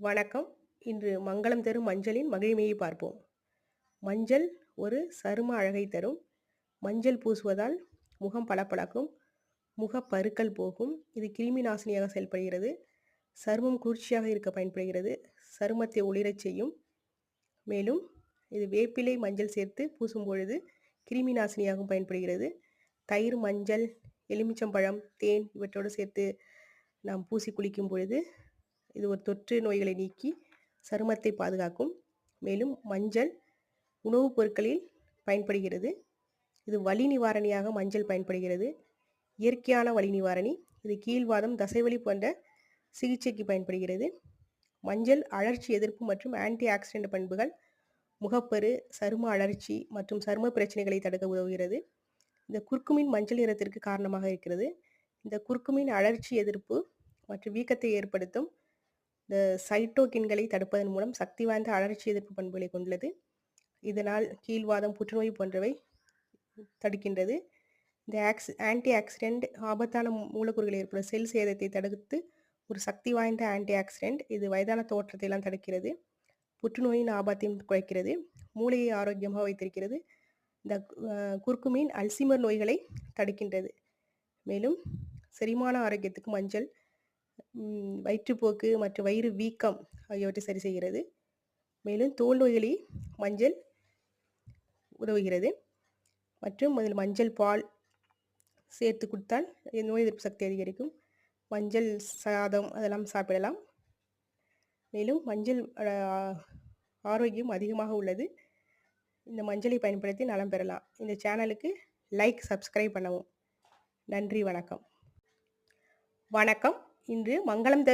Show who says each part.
Speaker 1: வணக்கம். இன்று மங்களம் தரும் மஞ்சளின் மகிமையை பார்ப்போம். மஞ்சள் ஒரு சரும அழகை தரும். மஞ்சள் பூசுவதால் முகம் பளபளக்கும். முகப்பருக்கள் போகும். இது கிருமி நாசினியாக செயல்படுகிறது. சருமம் குளிர்ச்சியாக இருக்க பயன்படுகிறது. சருமத்தை ஒளிரச் செய்யும். மேலும் இது வேப்பிலை மஞ்சள் சேர்த்து பூசும் பொழுது கிருமி நாசினியாகவும் பயன்படுகிறது. தயிர் மஞ்சள் எலுமிச்சம்பழம் தேன் இவற்றோடு சேர்த்து நாம் பூசி குளிக்கும் பொழுது இது ஒரு தொற்று நோய்களை நீக்கி சருமத்தை பாதுகாக்கும். மேலும் மஞ்சள் உணவுப் பொருட்களில் பயன்படுகிறது. இது வலி நிவாரணியாக மஞ்சள் பயன்படுகிறது. இயற்கையான வலி நிவாரணி. இது கீழ்வாதம் தசைவலி போன்ற சிகிச்சைக்கு பயன்படுகிறது. மஞ்சள் அழற்சி எதிர்ப்பு மற்றும் ஆன்டி ஆக்சிடென்ட் பண்புகள் முகப்பரு சரும அழற்சி மற்றும் சரும பிரச்சனைகளை தடுக்க உதவுகிறது. இந்த குர்க்குமின் மஞ்சள் நிறத்திற்கு காரணமாக இருக்கிறது. இந்த குர்க்குமின் அழற்சி எதிர்ப்பு மற்றும் வீக்கத்தை ஏற்படுத்தும் இந்த சைட்டோகின்களை தடுப்பதன் மூலம் சக்தி வாய்ந்த அழற்சி எதிர்ப்பு பண்புகளை கொண்டுள்ளது. இதனால் கீழ்வாதம் புற்றுநோய் போன்றவை தடுக்கின்றது. இந்த ஆக்ஸ் ஆன்டி ஆக்சிடென்ட் ஆபத்தான மூலக்கூறுகள் ஏற்படும் செல் சேதத்தை தடுத்து ஒரு சக்தி வாய்ந்த ஆன்டி ஆக்சிடென்ட் இது வயதான தோற்றத்தை எல்லாம் தடுக்கிறது. புற்றுநோயின் ஆபத்தையும் குறைக்கிறது. மூளையை ஆரோக்கியமாக வைத்திருக்கிறது. இந்த குர்குமீன் அல்சிமர் நோய்களை தடுக்கின்றது. மேலும் செரிமான ஆரோக்கியத்துக்கு மஞ்சள் வயிற்றுப்போக்கு மற்றும் வயிறு வீக்கம் ஆகியவற்றை சரி செய்கிறது. மேலும் தோல் நோய்களி மஞ்சள் உதவுகிறது. மற்றும் அதில் மஞ்சள் பால் சேர்த்து கொடுத்தால் நோய் எதிர்ப்பு சக்தி அதிகரிக்கும். மஞ்சள் சாதம் அதெல்லாம் சாப்பிடலாம். மேலும் மஞ்சள் ஆரோக்கியம் அதிகமாக உள்ளது. இந்த மஞ்சளை பயன்படுத்தி நலம் பெறலாம். இந்த சேனலுக்கு லைக் சப்ஸ்கிரைப் பண்ணவும். நன்றி வணக்கம். வணக்கம். இன்று மங்களம்